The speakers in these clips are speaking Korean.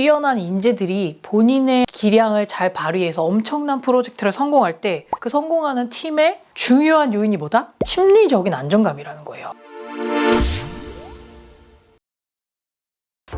뛰어난 인재들이 본인의 기량을 잘 발휘해서 엄청난 프로젝트를 성공할 때 그 성공하는 팀의 중요한 요인이 뭐다? 심리적인 안정감이라는 거예요.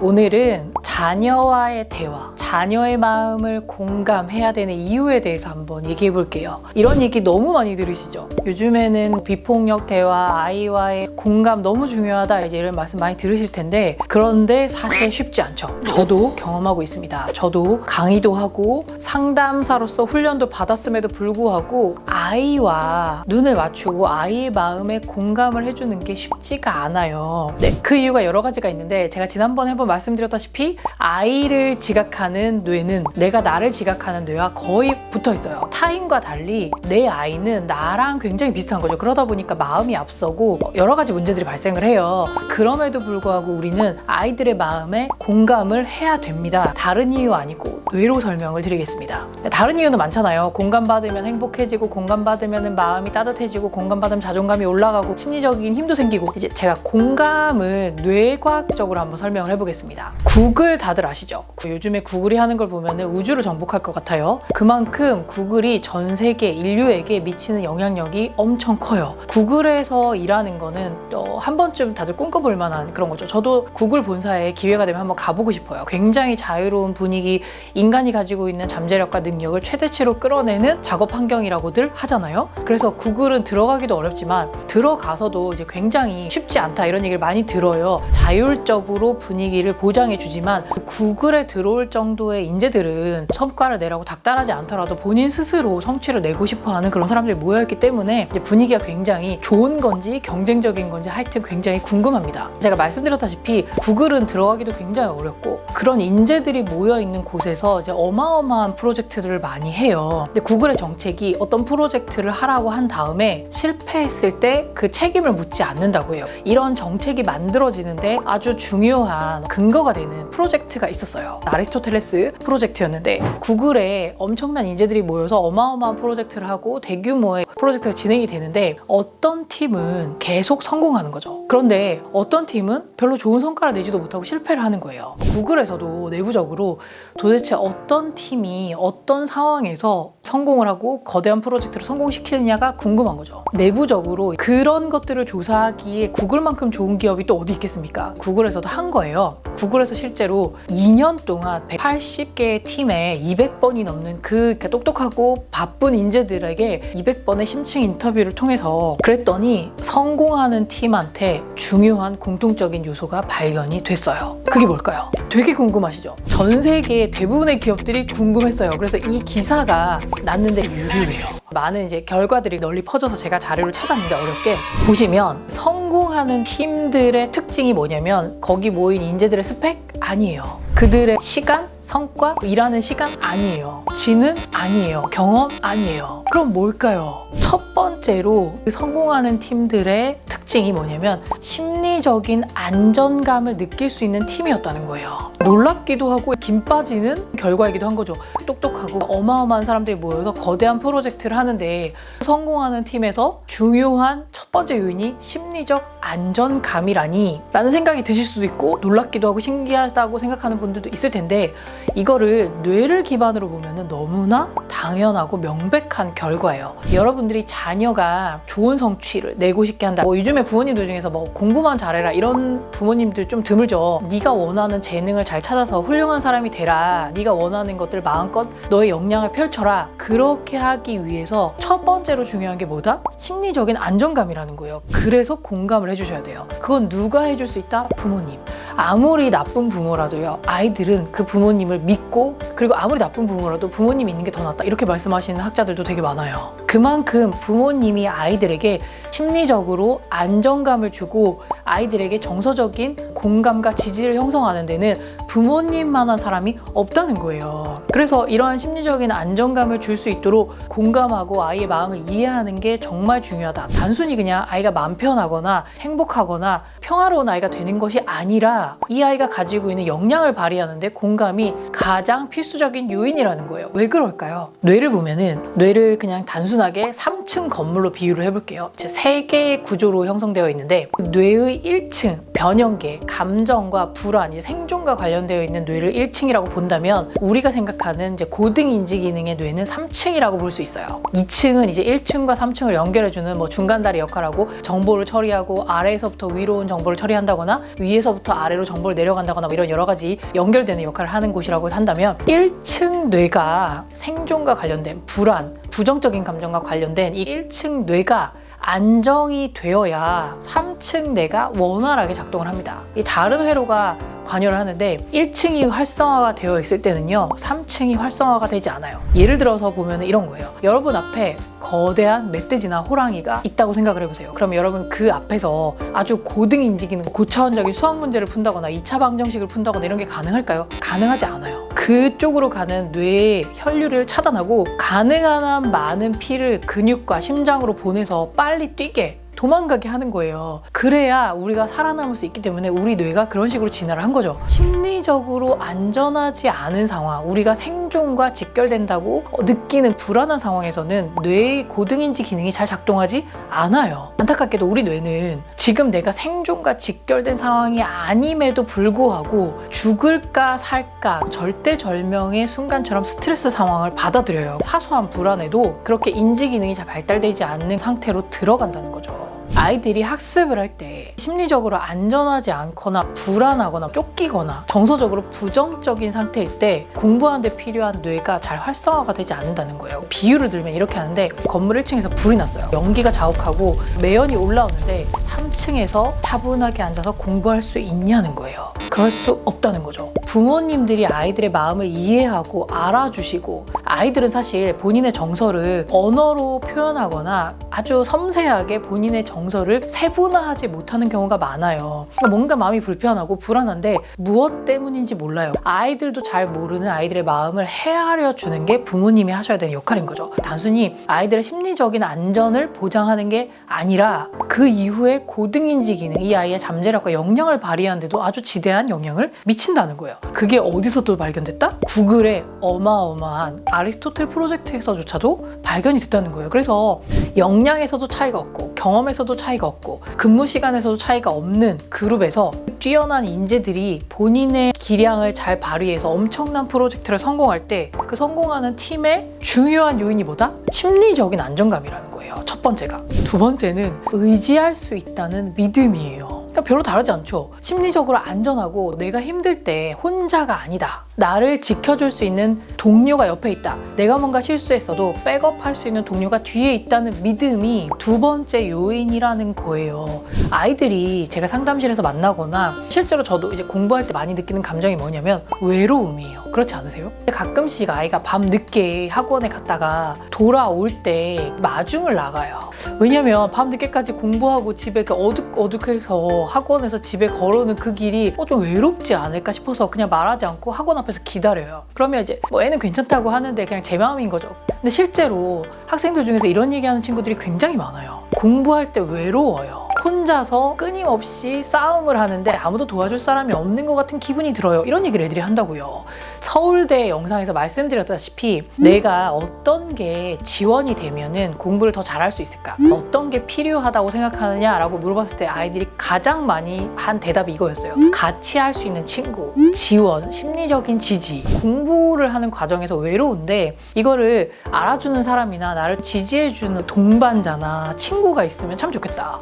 오늘은 자녀와의 대화, 자녀의 마음을 공감해야 되는 이유에 대해서 한번 얘기해 볼게요. 이런 얘기 너무 많이 들으시죠? 요즘에는 비폭력 대화, 아이와의 공감 너무 중요하다 이제 이런 말씀 많이 들으실 텐데 그런데 사실 쉽지 않죠. 저도 경험하고 있습니다. 저도 강의도 하고 상담사로서 훈련도 받았음에도 불구하고 아이와 눈을 맞추고 아이의 마음에 공감을 해주는 게 쉽지가 않아요. 네, 그 이유가 여러 가지가 있는데 제가 지난번에 한번 말씀드렸다시피 아이를 지각하는 뇌는 내가 나를 지각하는 뇌와 거의 붙어 있어요. 타인과 달리 내 아이는 나랑 굉장히 비슷한 거죠. 그러다 보니까 마음이 앞서고 여러 가지 문제들이 발생을 해요. 그럼에도 불구하고 우리는 아이들의 마음에 공감을 해야 됩니다. 다른 이유 아니고 뇌로 설명을 드리겠습니다. 다른 이유는 많잖아요. 공감받으면 행복해지고 공감 받으면 마음이 따뜻해지고 공감받으면 자존감이 올라가고 심리적인 힘도 생기고 이제 제가 공감을 뇌과학적으로 한번 설명을 해보겠습니다. 구글 다들 아시죠? 그 요즘에 구글이 하는 걸 보면 우주를 정복할 것 같아요. 그만큼 구글이 전 세계 인류에게 미치는 영향력이 엄청 커요. 구글에서 일하는 거는 어, 한 번쯤 다들 꿈꿔볼 만한 그런 거죠. 저도 구글 본사에 기회가 되면 한번 가보고 싶어요. 굉장히 자유로운 분위기, 인간이 가지고 있는 잠재력과 능력을 최대치로 끌어내는 작업 환경이라고들 하잖아요. 그래서 구글은 들어가기도 어렵지만 들어가서도 이제 굉장히 쉽지 않다 이런 얘기를 많이 들어요. 자율적으로 분위기를 보장해 주지만 구글에 들어올 정도의 인재들은 성과를 내라고 닥달하지 않더라도 본인 스스로 성취를 내고 싶어 하는 그런 사람들이 모여있기 때문에 분위기가 굉장히 좋은 건지 경쟁적인 건지 하여튼 굉장히 궁금합니다. 제가 말씀드렸다시피 구글은 들어가기도 굉장히 어렵고 그런 인재들이 모여 있는 곳에서 이제 어마어마한 프로젝트들을 많이 해요. 근데 구글의 정책이 어떤 프로젝트 를 하라고 한 다음에 실패했을 때 그 책임을 묻지 않는다고 해요. 이런 정책이 만들어지는데 아주 중요한 근거가 되는 프로젝트가 있었어요. 아리스토텔레스 프로젝트였는데 구글에 엄청난 인재들이 모여서 어마어마한 프로젝트를 하고 대규모의 프로젝트가 진행이 되는데 어떤 팀은 계속 성공하는 거죠. 그런데 어떤 팀은 별로 좋은 성과를 내지도 못하고 실패를 하는 거예요. 구글에서도 내부적으로 도대체 어떤 팀이 어떤 상황에서 성공을 하고 거대한 프로젝트를 성공시키느냐가 궁금한 거죠. 내부적으로 그런 것들을 조사하기에 구글만큼 좋은 기업이 또 어디 있겠습니까? 구글에서도 한 거예요. 구글에서 실제로 2년 동안 180개의 팀에 200번이 넘는 그 똑똑하고 바쁜 인재들에게 200번의 심층 인터뷰를 통해서 그랬더니 성공하는 팀한테 중요한 공통적인 요소가 발견이 됐어요. 그게 뭘까요? 되게 궁금하시죠? 전 세계 대부분의 기업들이 궁금했어요. 그래서 이 기사가 났는데 유료예요. 많은 이제 결과들이 널리 퍼져서 제가 자료를 찾았는데 어렵게 보시면 성공하는 팀들의 특징이 뭐냐면 거기 모인 인재들의 스펙 아니에요. 그들의 시간, 성과, 일하는 시간 아니에요. 지능 아니에요. 경험 아니에요. 그럼 뭘까요? 첫 번째로 그 성공하는 팀들의 특징이 뭐냐면 심리적인 안전감을 느낄 수 있는 팀이었다는 거예요. 놀랍기도 하고 김 빠지는 결과이기도 한 거죠. 똑똑하고 어마어마한 사람들이 모여서 거대한 프로젝트를 하는데 성공하는 팀에서 중요한 첫 번째 요인이 심리적 안전감이라니 라는 생각이 드실 수도 있고 놀랍기도 하고 신기하다고 생각하는 분들도 있을 텐데 이거를 뇌를 기반으로 보면 너무나 당연하고 명백한 결과예요. 여러분들이 자녀가 좋은 성취를 내고 싶게 한다. 뭐 요즘에 부모님들 중에서 뭐 공부만 잘해라 이런 부모님들 좀 드물죠. 네가 원하는 재능을 잘 찾아서 훌륭한 사람이 되라. 네가 원하는 것들 마음껏 너의 역량을 펼쳐라. 그렇게 하기 위해서 첫 번째로 중요한 게 뭐다? 심리적인 안정감이라는 거예요. 그래서 공감을 해주셔야 돼요. 그건 누가 해줄 수 있다? 부모님. 아무리 나쁜 부모라도요, 아이들은 그 부모님을 믿고, 그리고 아무리 나쁜 부모라도 부모님 있는 게 더 낫다. 이렇게 말씀하시는 학자들도 되게 많아요. 그만큼 부모님이 아이들에게 심리적으로 안정감을 주고 아이들에게 정서적인 공감과 지지를 형성하는 데는 부모님만한 사람이 없다는 거예요. 그래서 이러한 심리적인 안정감을 줄 수 있도록 공감하고 아이의 마음을 이해하는 게 정말 중요하다. 단순히 그냥 아이가 마음 편하거나 행복하거나 평화로운 아이가 되는 것이 아니라 이 아이가 가지고 있는 역량을 발휘하는데 공감이 가장 필수적인 요인이라는 거예요. 왜 그럴까요? 뇌를 보면은 뇌를 그냥 단순하게 3층 건물로 비유를 해볼게요. 이제 세 개의 구조로 형성되어 있는데 뇌의 1층 변형계, 감정과 불안, 이제 생존과 관련되어 있는 뇌를 1층이라고 본다면 우리가 생각하는 이제 고등 인지 기능의 뇌는 3층이라고 볼 수 있어요. 2층은 이제 1층과 3층을 연결해주는 뭐 중간다리 역할하고 정보를 처리하고 아래에서부터 위로 온 정보를 처리한다거나 위에서부터 아래로 정보를 내려간다거나 뭐 이런 여러 가지 연결되는 역할을 하는 곳이라고 한다면 1층 뇌가 생존과 관련된 불안, 부정적인 감정과 관련된 이 1층 뇌가 안정이 되어야 3층 뇌가 원활하게 작동을 합니다. 이 다른 회로가 관여를 하는데 1층이 활성화가 되어 있을 때는요 3층이 활성화가 되지 않아요. 예를 들어서 보면 이런 거예요. 여러분 앞에 거대한 멧돼지나 호랑이가 있다고 생각을 해보세요. 그러면 여러분 그 앞에서 아주 고등 인지기능 고차원적인 수학 문제를 푼다거나 2차 방정식을 푼다거나 이런 게 가능할까요? 가능하지 않아요. 그쪽으로 가는 뇌의 혈류를 차단하고 가능한 한 많은 피를 근육과 심장으로 보내서 빨리 뛰게 도망가게 하는 거예요. 그래야 우리가 살아남을 수 있기 때문에 우리 뇌가 그런 식으로 진화를 한 거죠. 심리적으로 안전하지 않은 상황, 우리가 생존과 직결된다고 느끼는 불안한 상황에서는 뇌의 고등인지 기능이 잘 작동하지 않아요. 안타깝게도 우리 뇌는 지금 내가 생존과 직결된 상황이 아님에도 불구하고 죽을까 살까 절대절명의 순간처럼 스트레스 상황을 받아들여요. 사소한 불안에도 그렇게 인지 기능이 잘 발달되지 않는 상태로 들어간다는 거죠. 아이들이 학습을 할 때 심리적으로 안전하지 않거나 불안하거나 쫓기거나 정서적으로 부정적인 상태일 때 공부하는데 필요한 뇌가 잘 활성화가 되지 않는다는 거예요. 비유를 들면 이렇게 하는데 건물 1층에서 불이 났어요. 연기가 자욱하고 매연이 올라오는데 3층에서 차분하게 앉아서 공부할 수 있냐는 거예요. 그럴 수 없다는 거죠. 부모님들이 아이들의 마음을 이해하고 알아주시고 아이들은 사실 본인의 정서를 언어로 표현하거나 아주 섬세하게 본인의 정서 를 세분화하지 못하는 경우가 많아요. 그러니까 뭔가 마음이 불편하고 불안한데 무엇 때문인지 몰라요. 아이들도 잘 모르는 아이들의 마음을 헤아려 주는 게 부모님이 하셔야 되는 역할인 거죠. 단순히 아이들의 심리적인 안전을 보장하는 게 아니라 그 이후에 고등인지 기능, 이 아이의 잠재력과 역량을 발휘하는데도 아주 지대한 영향을 미친다는 거예요. 그게 어디서 또 발견됐다? 구글의 어마어마한 아리스토텔 프로젝트에서조차도 발견이 됐다는 거예요. 그래서 역량에서도 차이가 없고 경험에서도 차이가 없고 근무 시간에서도 차이가 없는 그룹에서 뛰어난 인재들이 본인의 기량을 잘 발휘해서 엄청난 프로젝트를 성공할 때 그 성공하는 팀의 중요한 요인이 뭐다? 심리적인 안정감이라는 거예요. 첫 번째가. 두 번째는 의지할 수 있다는 믿음이에요. 그러니까 별로 다르지 않죠. 심리적으로 안전하고 내가 힘들 때 혼자가 아니다. 나를 지켜줄 수 있는 동료가 옆에 있다. 내가 뭔가 실수했어도 백업할 수 있는 동료가 뒤에 있다는 믿음이 두 번째 요인이라는 거예요. 아이들이 제가 상담실에서 만나거나 실제로 저도 이제 공부할 때 많이 느끼는 감정이 뭐냐면 외로움이에요. 그렇지 않으세요? 가끔씩 아이가 밤 늦게 학원에 갔다가 돌아올 때 마중을 나가요. 왜냐면 밤 늦게까지 공부하고 집에 어둑어둑해서 학원에서 집에 걸어오는 그 길이 어, 좀 외롭지 않을까 싶어서 그냥 말하지 않고 학원 앞에서 기다려요. 그러면 이제 뭐 애는 괜찮다고 하는데 그냥 제 마음인 거죠. 근데 실제로 학생들 중에서 이런 얘기하는 친구들이 굉장히 많아요. 공부할 때 외로워요. 혼자서 끊임없이 싸움을 하는데 아무도 도와줄 사람이 없는 것 같은 기분이 들어요. 이런 얘기를 애들이 한다고요. 서울대 영상에서 말씀드렸다시피 내가 어떤 게 지원이 되면은 공부를 더 잘할 수 있을까? 어떤 게 필요하다고 생각하느냐라고 물어봤을 때 아이들이 가장 많이 한 대답이 이거였어요. 같이 할 수 있는 친구, 지원, 심리적인 지지. 공부를 하는 과정에서 외로운데 이거를 알아주는 사람이나 나를 지지해주는 동반자나 친구가 있으면 참 좋겠다.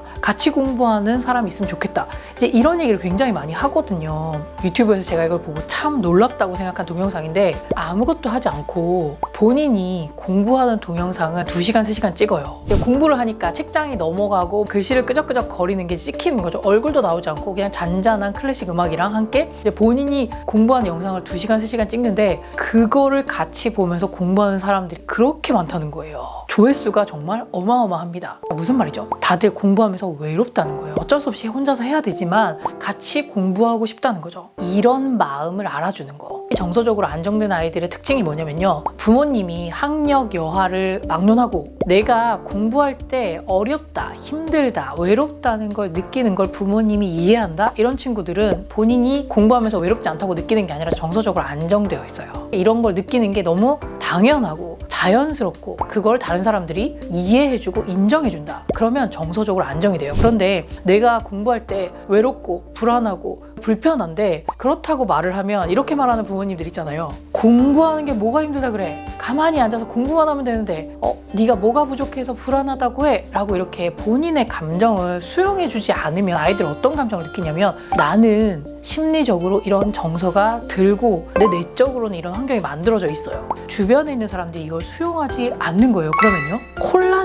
같이 공부하는 사람이 있으면 좋겠다. 이제 이런 얘기를 굉장히 많이 하거든요. 유튜브에서 제가 이걸 보고 참 놀랍다고 생각한 동영상인데 아무것도 하지 않고 본인이 공부하는 동영상은 2시간, 3시간 찍어요. 공부를 하니까 책장이 넘어가고 글씨를 끄적끄적 거리는 게 찍히는 거죠. 얼굴도 나오지 않고 그냥 잔잔한 클래식 음악이랑 함께 본인이 공부하는 영상을 2시간, 3시간 찍는데 그거를 같이 보면서 공부하는 사람들이 그렇게 많다는 거예요. 조회수가 정말 어마어마합니다. 무슨 말이죠? 다들 공부하면서 외롭다는 거예요. 어쩔 수 없이 혼자서 해야 되지만 같이 공부하고 싶다는 거죠. 이런 마음을 알아주는 거. 정서적으로 안정된 아이들의 특징이 뭐냐면요. 부모님이 학력 여하를 막론하고 내가 공부할 때 어렵다, 힘들다, 외롭다는 걸 느끼는 걸 부모님이 이해한다? 이런 친구들은 본인이 공부하면서 외롭지 않다고 느끼는 게 아니라 정서적으로 안정되어 있어요. 이런 걸 느끼는 게 너무 당연하고 자연스럽고 그걸 다른 사람들이 이해해주고 인정해준다. 그러면 정서적으로 안정이 돼요. 그런데 내가 공부할 때 외롭고 불안하고 불편한데 그렇다고 말을 하면 이렇게 말하는 부모님들 있잖아요. 공부하는 게 뭐가 힘들다 그래. 가만히 앉아서 공부만 하면 되는데 어 네가 뭐가 부족해서 불안하다고 해. 라고 이렇게 본인의 감정을 수용해 주지 않으면 아이들 어떤 감정을 느끼냐면 나는 심리적으로 이런 정서가 들고 내 내적으로는 이런 환경이 만들어져 있어요. 주변에 있는 사람들이 이걸 수용하지 않는 거예요. 그러면요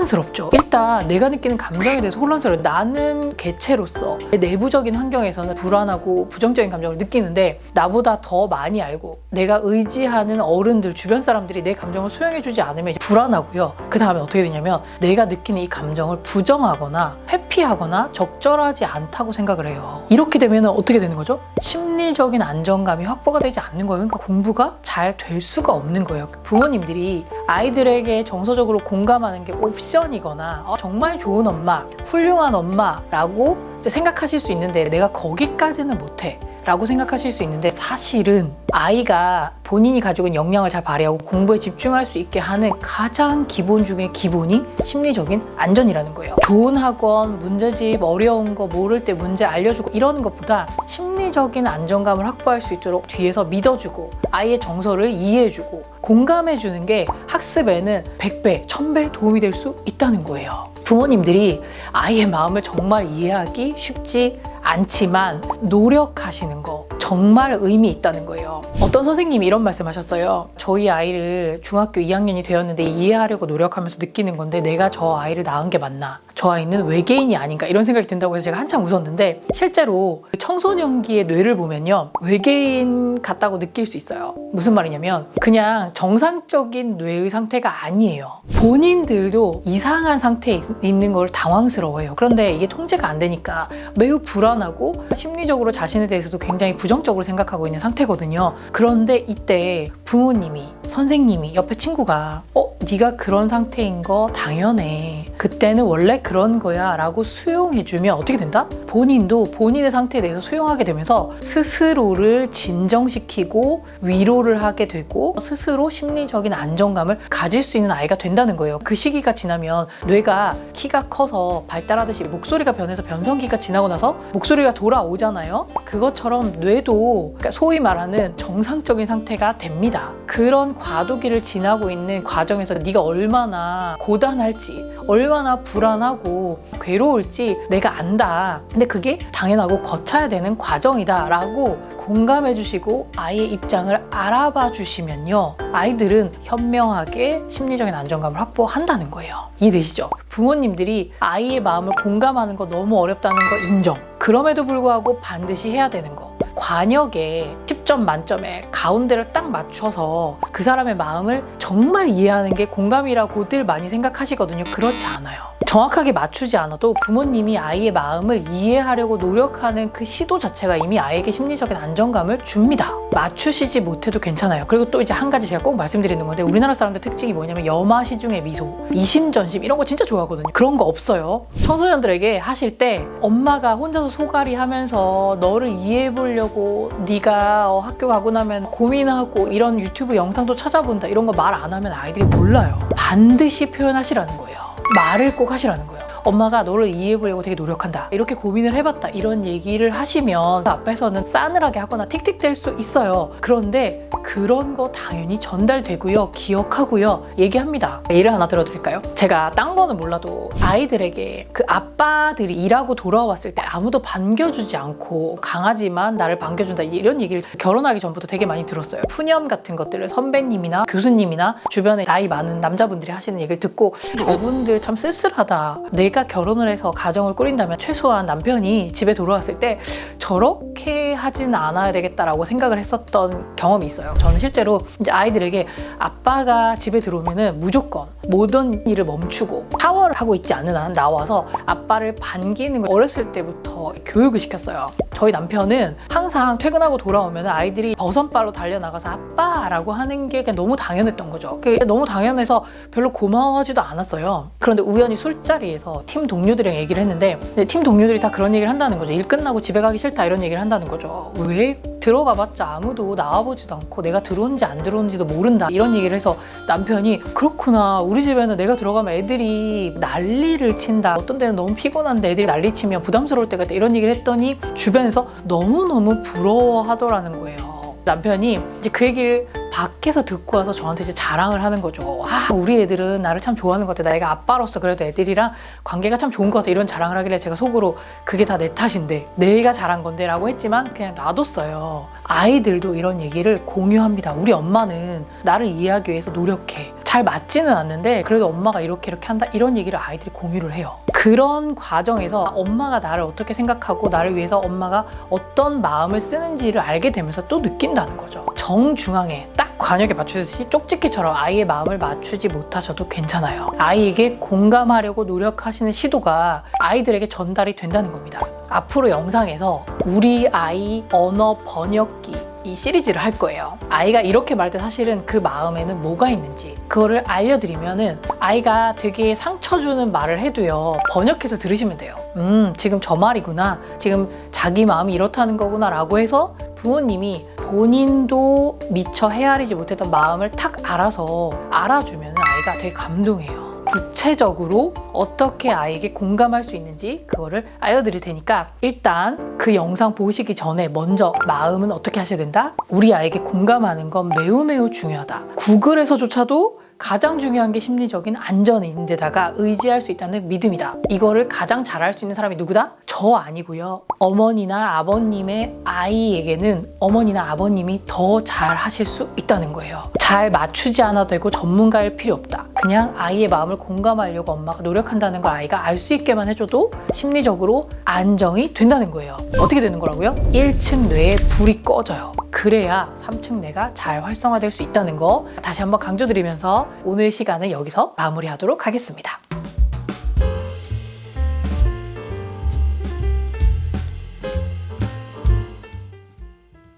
혼란스럽죠. 일단 내가 느끼는 감정에 대해서 혼란스러워요. 나는 개체로서 내 내부적인 환경에서는 불안하고 부정적인 감정을 느끼는데 나보다 더 많이 알고 내가 의지하는 어른들 주변 사람들이 내 감정을 수용해주지 않으면 불안하고요. 그 다음에 어떻게 되냐면 내가 느끼는 이 감정을 부정하거나 회피 하거나 적절하지 않다고 생각을 해요. 이렇게 되면 어떻게 되는 거죠? 심리적인 안정감이 확보가 되지 않는 거예요. 그러니까 공부가 잘 될 수가 없는 거예요. 부모님들이 아이들에게 정서적으로 공감하는 게 옵션이거나 어, 정말 좋은 엄마, 훌륭한 엄마라고 생각하실 수 있는데 내가 거기까지는 못해. 라고 생각하실 수 있는데 사실은 아이가 본인이 가지고 있는 역량을 잘 발휘하고 공부에 집중할 수 있게 하는 가장 기본 중에 기본이 심리적인 안전이라는 거예요. 좋은 학원, 문제집, 어려운 거 모를 때 문제 알려주고 이러는 것보다 심리적인 안정감을 확보할 수 있도록 뒤에서 믿어주고 아이의 정서를 이해해주고 공감해주는 게 학습에는 100배, 1000배 도움이 될 수 있다는 거예요. 부모님들이 아이의 마음을 정말 이해하기 쉽지 않지만 노력하시는 거 정말 의미 있다는 거예요. 어떤 선생님이 이런 말씀 하셨어요. 저희 아이를 중학교 2학년이 되었는데 이해하려고 노력하면서 느끼는 건데 내가 저 아이를 낳은 게 맞나? 저 아이는 외계인이 아닌가? 이런 생각이 든다고 해서 제가 한참 웃었는데 실제로 청소년기의 뇌를 보면요. 외계인 같다고 느낄 수 있어요. 무슨 말이냐면 그냥 정상적인 뇌의 상태가 아니에요. 본인들도 이상한 상태에 있는 걸 당황스러워해요. 그런데 이게 통제가 안 되니까 매우 불안하고 심리적으로 자신에 대해서도 굉장히 부정적으로 생각하고 있는 상태거든요. 그런데 이때 부모님이 선생님이 옆에 친구가 어 네가 그런 상태인 거 당연해. 그때는 원래 그런 거야 라고 수용해 주면 어떻게 된다? 본인도 본인의 상태에 대해서 수용하게 되면서 스스로를 진정시키고 위로를 하게 되고 스스로 심리적인 안정감을 가질 수 있는 아이가 된다는 거예요. 그 시기가 지나면 뇌가 키가 커서 발달하듯이 목소리가 변해서 변성기가 지나고 나서 목소리가 돌아오잖아요. 그것처럼 뇌도 그러니까 소위 말하는 정상적인 상태가 됩니다. 그런 과도기를 지나고 있는 과정에서 네가 얼마나 고단할지 얼마나 불안하고 괴로울지 내가 안다. 근데 그게 당연하고 거쳐야 되는 과정이다라고 공감해 주시고 아이의 입장을 알아봐 주시면요. 아이들은 현명하게 심리적인 안정감을 확보한다는 거예요. 이해되시죠? 부모님들이 아이의 마음을 공감하는 거 너무 어렵다는 거 인정. 그럼에도 불구하고 반드시 해야 되는 거. 관역에 10점 만점에 가운데를 딱 맞춰서 그 사람의 마음을 정말 이해하는 게 공감이라고들 많이 생각하시거든요. 그렇지 않아요. 정확하게 맞추지 않아도 부모님이 아이의 마음을 이해하려고 노력하는 그 시도 자체가 이미 아이에게 심리적인 안정감을 줍니다. 맞추시지 못해도 괜찮아요. 그리고 또 이제 한 가지 제가 꼭 말씀드리는 건데 우리나라 사람들 특징이 뭐냐면 여마 시 중의 미소, 이심전심 이런 거 진짜 좋아하거든요. 그런 거 없어요. 청소년들에게 하실 때 엄마가 혼자서 소갈이 하면서 너를 이해해 보려고 네가 어, 학교 가고 나면 고민하고 이런 유튜브 영상도 찾아본다 이런 거 말 안 하면 아이들이 몰라요. 반드시 표현하시라는 거예요. 말을 꼭 하시라는 거예요. 엄마가 너를 이해해보려고 되게 노력한다. 이렇게 고민을 해봤다. 이런 얘기를 하시면 앞에서는 싸늘하게 하거나 틱틱댈 수 있어요. 그런데 그런 거 당연히 전달되고요. 기억하고요. 얘기합니다. 예를 하나 들어드릴까요? 제가 딴 거는 몰라도 아이들에게 그 아빠들이 일하고 돌아왔을 때 아무도 반겨주지 않고 강아지만 나를 반겨준다. 이런 얘기를 결혼하기 전부터 되게 많이 들었어요. 푸념 같은 것들을 선배님이나 교수님이나 주변에 나이 많은 남자분들이 하시는 얘기를 듣고 저분들 참 쓸쓸하다. 내가 아이가 결혼을 해서 가정을 꾸린다면 최소한 남편이 집에 돌아왔을 때 저렇게 하진 않아야 되겠다라고 생각을 했었던 경험이 있어요. 저는 실제로 이제 아이들에게 아빠가 집에 들어오면은 무조건 모든 일을 멈추고 샤워를 하고 있지 않는 한 나와서 아빠를 반기는 걸 어렸을 때부터 교육을 시켰어요. 저희 남편은 항상 퇴근하고 돌아오면 아이들이 버선발로 달려나가서 아빠라고 하는 게 너무 당연했던 거죠. 너무 당연해서 별로 고마워하지도 않았어요. 그런데 우연히 술자리에서 팀 동료들이랑 얘기를 했는데 팀 동료들이 다 그런 얘기를 한다는 거죠. 일 끝나고 집에 가기 싫다 이런 얘기를 한다는 거죠. 왜 들어가 봤자 아무도 나와보지도 않고 내가 들어온지 안 들어온지도 모른다 이런 얘기를 해서 남편이 그렇구나 우리 집에는 내가 들어가면 애들이 난리를 친다 어떤 데는 너무 피곤한데 애들이 난리 치면 부담스러울 때가 있다 이런 얘기를 했더니 주변에서 너무너무 부러워하더라는 거예요 남편이 이제 그 얘기를 밖에서 듣고 와서 저한테 이제 자랑을 하는 거죠. 아, 우리 애들은 나를 참 좋아하는 것 같아. 내가 아빠로서 그래도 애들이랑 관계가 참 좋은 것 같아. 이런 자랑을 하길래 제가 속으로 그게 다 내 탓인데, 내가 잘한 건데 라고 했지만 그냥 놔뒀어요. 아이들도 이런 얘기를 공유합니다. 우리 엄마는 나를 이해하기 위해서 노력해. 잘 맞지는 않는데 그래도 엄마가 이렇게 이렇게 한다 이런 얘기를 아이들이 공유를 해요. 그런 과정에서 엄마가 나를 어떻게 생각하고 나를 위해서 엄마가 어떤 마음을 쓰는지를 알게 되면서 또 느낀다는 거죠. 정중앙에 딱 관역에 맞추듯이 쪽집기처럼 아이의 마음을 맞추지 못하셔도 괜찮아요. 아이에게 공감하려고 노력하시는 시도가 아이들에게 전달이 된다는 겁니다. 앞으로 영상에서 우리 아이 언어 번역기 이 시리즈를 할 거예요. 아이가 이렇게 말할 때 사실은 그 마음에는 뭐가 있는지 그거를 알려드리면은 아이가 되게 상처 주는 말을 해도요 번역해서 들으시면 돼요. 음 지금 저 말이구나. 지금 자기 마음이 이렇다는 거구나라고 해서 부모님이 본인도 미처 헤아리지 못했던 마음을 탁 알아서 알아주면 아이가 되게 감동해요. 구체적으로 어떻게 아이에게 공감할 수 있는지 그거를 알려드릴 테니까 일단 그 영상 보시기 전에 먼저 마음은 어떻게 하셔야 된다? 우리 아이에게 공감하는 건 매우 매우 중요하다. 구글에서조차도 가장 중요한 게 심리적인 안전인데다가 의지할 수 있다는 믿음이다. 이거를 가장 잘할 수 있는 사람이 누구다? 저 아니고요. 어머니나 아버님의 아이에게는 어머니나 아버님이 더 잘 하실 수 있다는 거예요. 잘 맞추지 않아도 되고 전문가일 필요 없다. 그냥 아이의 마음을 공감하려고 엄마가 노력한다는 걸 아이가 알 수 있게만 해줘도 심리적으로 안정이 된다는 거예요. 어떻게 되는 거라고요? 1층 뇌에 불이 꺼져요. 그래야 3층 뇌가 잘 활성화될 수 있다는 거 다시 한번 강조드리면서 오늘 시간은 여기서 마무리하도록 하겠습니다.